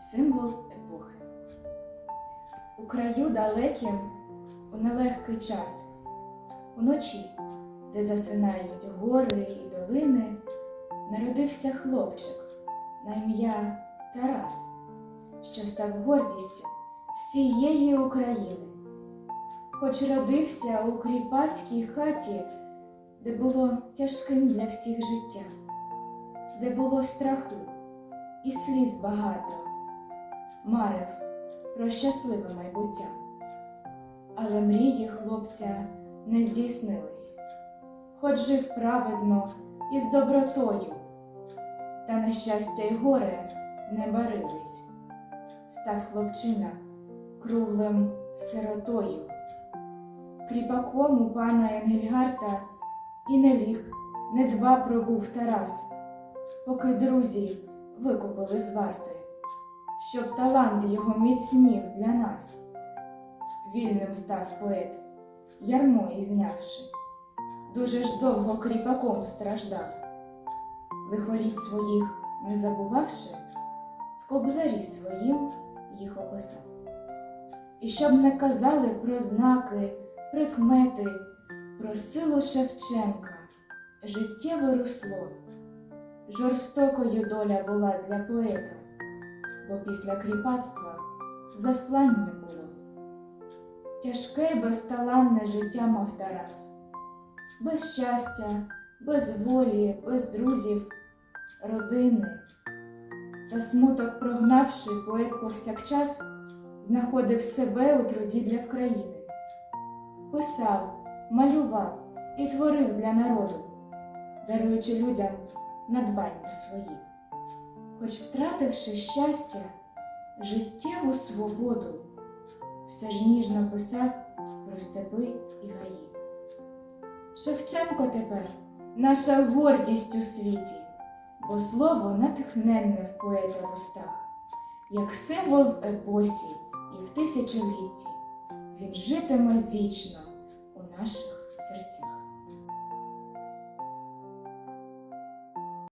символ епохи. У краю далеким, у нелегкий час, уночі, де засинають гори і долини, народився хлопчик на ім'я Тарас, що став гордістю всієї України. Хоч родився у кріпацькій хаті, де було тяжким для всіх життя, де було страху і сліз багато, марив про щасливе майбуття. Але мрії хлопця не здійснились, хоч жив праведно і з добротою, та нещастя й горе не барились. Став хлопчина круглим сиротою, кріпаком у пана Енгельгарта і не рік, не два пробув Тарас, поки друзі викупили з варти, щоб талант його міцнів для нас. Вільним став поет, ярмо і знявши, дуже ж довго кріпаком страждав, лихоліт своїх не забувавши, в кобзарі своїм їх описав. І щоб не казали про знаки, прикмети, про силу Шевченка, життєве русло. Жорстокою доля була для поета, бо після кріпацтва заслання було. Тяжке й безталанне життя мав Тарас, без щастя, без волі, без друзів, родини. Та смуток прогнавши, поет повсякчас знаходив себе у труді для країни. Писав, малював і творив для народу, даруючи людям надбання свої. Хоч втративши щастя, життєву свободу, все ж ніжно писав про степи і гаї. Шевченко тепер наша гордість у світі, бо слово натхненне в поета устах, як символ в епосі і в тисячолітті, він житиме вічно у наших серцях.